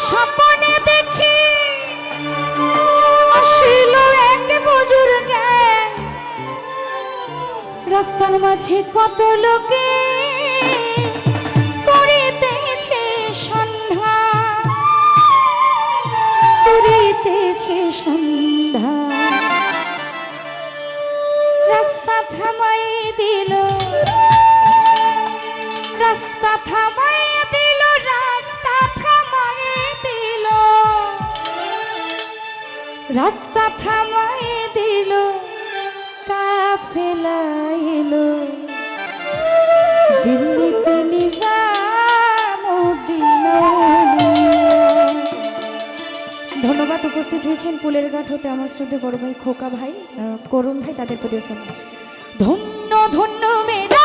স্বপ্নে দেখি আসিল এক রাস্তার মাঝে কত লোকে রাস্তা থামাই দিল, কাফেলা এলো দিল্লিতে। ধন্যবাদ, উপস্থিত হয়েছেন পুলের ঘাট হতে আমার শ্রদ্ধে বড় ভাই খোকা ভাই করুণ ভাই তাদের প্রতি। ধন্য ধন্য মেরা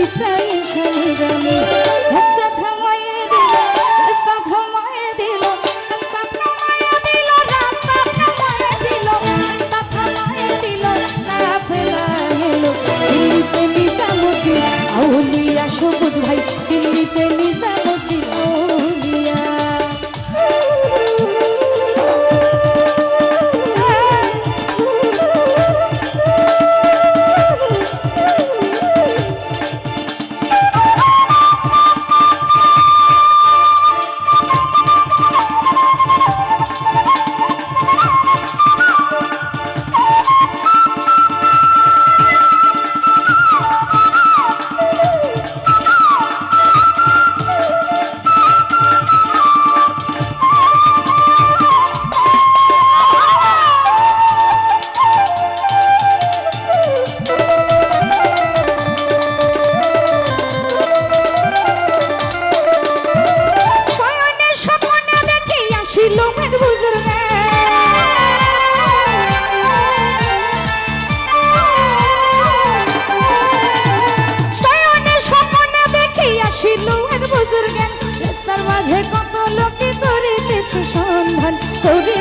Isso aí Tony.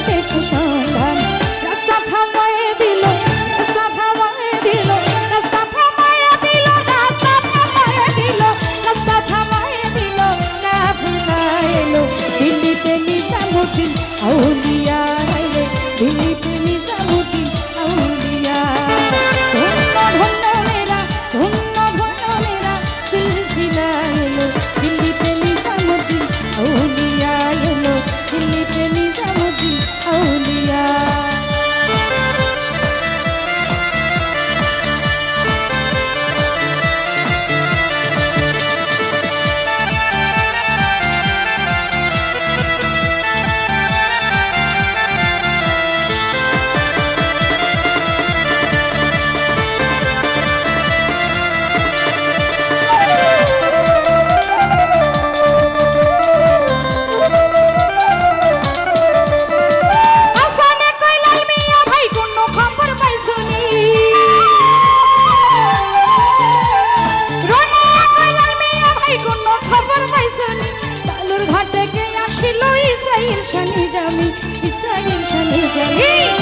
Isail Shani জামি ইসাইল শানি জামি।